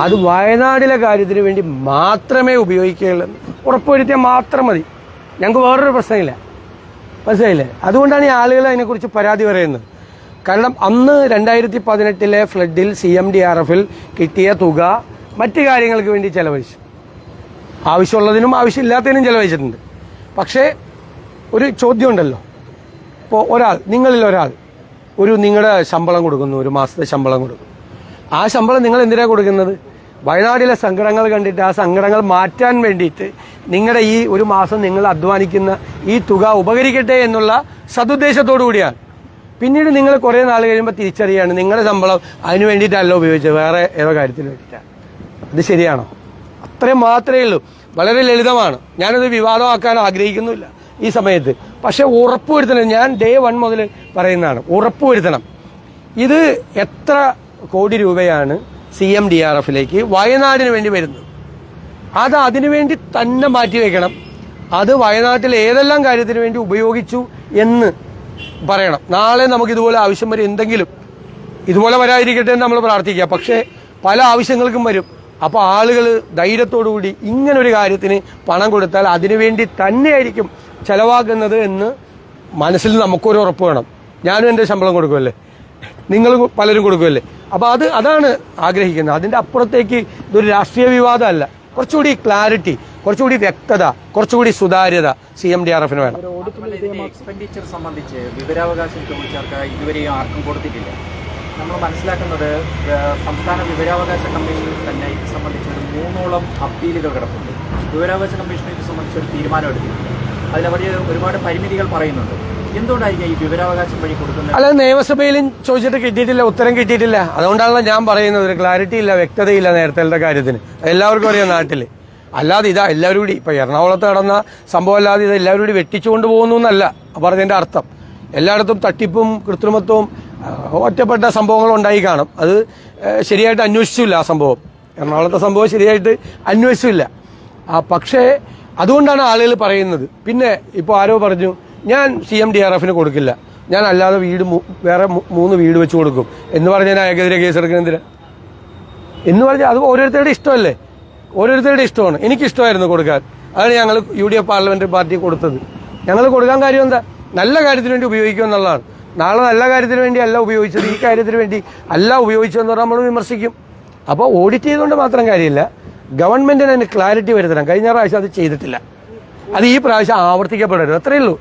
അത് വയനാടിലെ കാര്യത്തിന് വേണ്ടി മാത്രമേ ഉപയോഗിക്കുകയുള്ളൂ. ഉറപ്പുവരുത്തിയാൽ മാത്രം മതി. ഞങ്ങൾക്ക് വേറൊരു പ്രശ്നമില്ല. മനസ്സിലായില്ലേ? അതുകൊണ്ടാണ് ഈ ആളുകൾ അതിനെക്കുറിച്ച് പരാതി പറയുന്നത്. കാരണം അന്ന് രണ്ടായിരത്തി പതിനെട്ടിലെ ഫ്ലഡിൽ സി എം ഡി ആർ എഫിൽ കിട്ടിയ തുക മറ്റ് കാര്യങ്ങൾക്ക് വേണ്ടി ചെലവഴിച്ചു. ആവശ്യമുള്ളതിനും ആവശ്യമില്ലാത്തതിനും ചെലവഴിച്ചിട്ടുണ്ട്. പക്ഷേ ഒരു ചോദ്യമുണ്ടല്ലോ. ഇപ്പോൾ ഒരാൾ നിങ്ങളിൽ ഒരാൾ ഒരു നിങ്ങളുടെ ശമ്പളം കൊടുക്കുന്നു ഒരു മാസത്തെ ശമ്പളം കൊടുക്കുന്നു. ആ ശമ്പളം നിങ്ങൾ എന്തിനാണ് കൊടുക്കുന്നത്? വയനാടിലെ സങ്കടങ്ങൾ കണ്ടിട്ട് ആ സങ്കടങ്ങൾ മാറ്റാൻ വേണ്ടിയിട്ട് നിങ്ങളുടെ ഈ ഒരു മാസം നിങ്ങൾ അധ്വാനിക്കുന്ന ഈ തുക ഉപകരിക്കട്ടെ എന്നുള്ള സതുദ്ദേശത്തോടു കൂടിയാണ്. പിന്നീട് നിങ്ങൾ കുറേ നാൾ കഴിയുമ്പോൾ തിരിച്ചറിയാണ് നിങ്ങളുടെ ശമ്പളം അതിന് വേണ്ടിയിട്ടല്ല ഉപയോഗിച്ചത് വേറെ ഏതോ കാര്യത്തിന് വേണ്ടിയിട്ടാണ്. അത് ശരിയാണോ? അത്രയും മാത്രമേ ഉള്ളൂ. വളരെ ലളിതമാണ്. ഞാനത് വിവാദമാക്കാൻ ആഗ്രഹിക്കുന്നില്ല ഈ സമയത്ത്. പക്ഷെ ഉറപ്പുവരുത്തണം. ഞാൻ ഡേ വൺ മുതൽ പറയുന്നതാണ്. ഉറപ്പുവരുത്തണം. ഇത് എത്ര കോടി രൂപയാണ് സി എം ഡി ആർ എഫിലേക്ക് വയനാടിന് വേണ്ടി വരുന്നത്. അത് അതിനുവേണ്ടി തന്നെ മാറ്റി വെക്കണം അത് വയനാട്ടിൽ ഏതെല്ലാം കാര്യത്തിന് വേണ്ടി ഉപയോഗിച്ചു എന്ന് പറയണം. നാളെ നമുക്ക് ഇതുപോലെ ആവശ്യം വരും എന്തെങ്കിലും. ഇതുപോലെ വരാതിരിക്കട്ടെ എന്ന് നമ്മൾ പ്രാർത്ഥിക്കുക. പക്ഷേ പല ആവശ്യങ്ങൾക്കും വരും. അപ്പോൾ ആളുകൾ ധൈര്യത്തോടുകൂടി ഇങ്ങനെ ഒരു കാര്യത്തിന് പണം കൊടുത്താൽ അതിനുവേണ്ടി തന്നെയായിരിക്കും ചിലവാക്കുന്നത് എന്ന് മനസ്സിൽ നമുക്കൊരു ഉറപ്പ് വേണം. ഞാനും എന്റെ ശമ്പളം കൊടുക്കുമല്ലേ? നിങ്ങൾ പലരും കൊടുക്കുമല്ലേ? അപ്പോൾ അത് അതാണ് ആഗ്രഹിക്കുന്നത്. അതിന്റെ അപ്പുറത്തേക്ക് ഇതൊരു രാഷ്ട്രീയ വിവാദമല്ല. കുറച്ചുകൂടി ക്ലാരിറ്റി കുറച്ചുകൂടി വ്യക്തത കുറച്ചുകൂടി സുതാര്യത സി എം ഡി ആർ എഫിന് വേണം. എക്സ്പെൻഡിച്ചർ സംബന്ധിച്ച് വിവരാവകാശം ചോദിച്ചവർക്ക് ഇതുവരെയും ആർക്കും കൊടുത്തിട്ടില്ല. നമ്മൾ മനസ്സിലാക്കുന്നത് സംസ്ഥാന വിവരാവകാശ കമ്മീഷനിൽ തന്നെ ഇത് സംബന്ധിച്ച് മൂന്നോളം അപ്പീലുകൾ കിടപ്പുണ്ട്. വിവരാവകാശ കമ്മീഷൻ ഇത് സംബന്ധിച്ച് ഒരു തീരുമാനം എടുത്തിട്ടുണ്ട്. അതിലവർ ഒരുപാട് പരിമിതികൾ പറയുന്നുണ്ട്. അല്ല നിയമസഭയിലും ചോദിച്ചിട്ട് കിട്ടിയിട്ടില്ല ഉത്തരം കിട്ടിയിട്ടില്ല. അതുകൊണ്ടാണല്ലോ ഞാൻ പറയുന്നത് ഒരു ക്ലാരിറ്റി ഇല്ല വ്യക്തതയില്ല നേരത്തെ കാര്യത്തിന്. എല്ലാവർക്കും അറിയാം നാട്ടിൽ അല്ലാതെ ഇതാ എല്ലാവരും കൂടി ഇപ്പൊ എറണാകുളത്ത് നടന്ന സംഭവം അല്ലാതെ ഇത് എല്ലാവരും കൂടി വെട്ടിച്ചുകൊണ്ട് പോകുന്നു എന്നല്ല പറഞ്ഞതിന്റെ അർത്ഥം. എല്ലായിടത്തും തട്ടിപ്പും കൃത്രിമത്വവും ഒറ്റപ്പെട്ട സംഭവങ്ങൾ ഉണ്ടായി കാണും. അത് ശരിയായിട്ട് അന്വേഷിച്ചില്ല ആ സംഭവം. എറണാകുളത്തെ സംഭവം ശരിയായിട്ട് അന്വേഷിച്ചില്ല. ആ പക്ഷേ അതുകൊണ്ടാണ് ആളുകൾ പറയുന്നത്. പിന്നെ ഇപ്പോൾ ആരോ പറഞ്ഞു ഞാൻ സി എം ഡി ആർ എഫിന് കൊടുക്കില്ല. ഞാൻ അല്ലാതെ വീട് വേറെ മൂന്ന് വീട് വെച്ച് കൊടുക്കും. എന്ന് പറഞ്ഞാൽ അയാൾക്കെതിരെ കേസ് എന്തിനാ? എന്ന് പറഞ്ഞാൽ അത് ഓരോരുത്തരുടെ ഇഷ്ടമല്ലേ? ഓരോരുത്തരുടെ ഇഷ്ടമാണ്. എനിക്ക് ഇഷ്ടമായിരുന്നു കൊടുക്കാൻ. അതാണ് ഞങ്ങൾ U D F parliament party കൊടുത്തത്. ഞങ്ങൾ കൊടുക്കാൻ കാര്യം എന്താ? നല്ല കാര്യത്തിന് വേണ്ടി ഉപയോഗിക്കുക എന്നുള്ളതാണ്. നാളെ നല്ല കാര്യത്തിന് വേണ്ടി അല്ല ഉപയോഗിച്ചത്. ഈ കാര്യത്തിന് വേണ്ടി അല്ല ഉപയോഗിച്ചതെന്ന് പറഞ്ഞാൽ നമ്മൾ വിമർശിക്കും. അപ്പോൾ ഓഡിറ്റ് ചെയ്തുകൊണ്ട് മാത്രം കാര്യമില്ല ഗവൺമെന്റിന് അതിന് ക്ലാരിറ്റി വരുത്തണം. കഴിഞ്ഞ പ്രാവശ്യം അത് ചെയ്തിട്ടില്ല. അത് ഈ പ്രാവശ്യം ആവർത്തിക്കപ്പെടരുത്. അത്രയേ ഉള്ളൂ.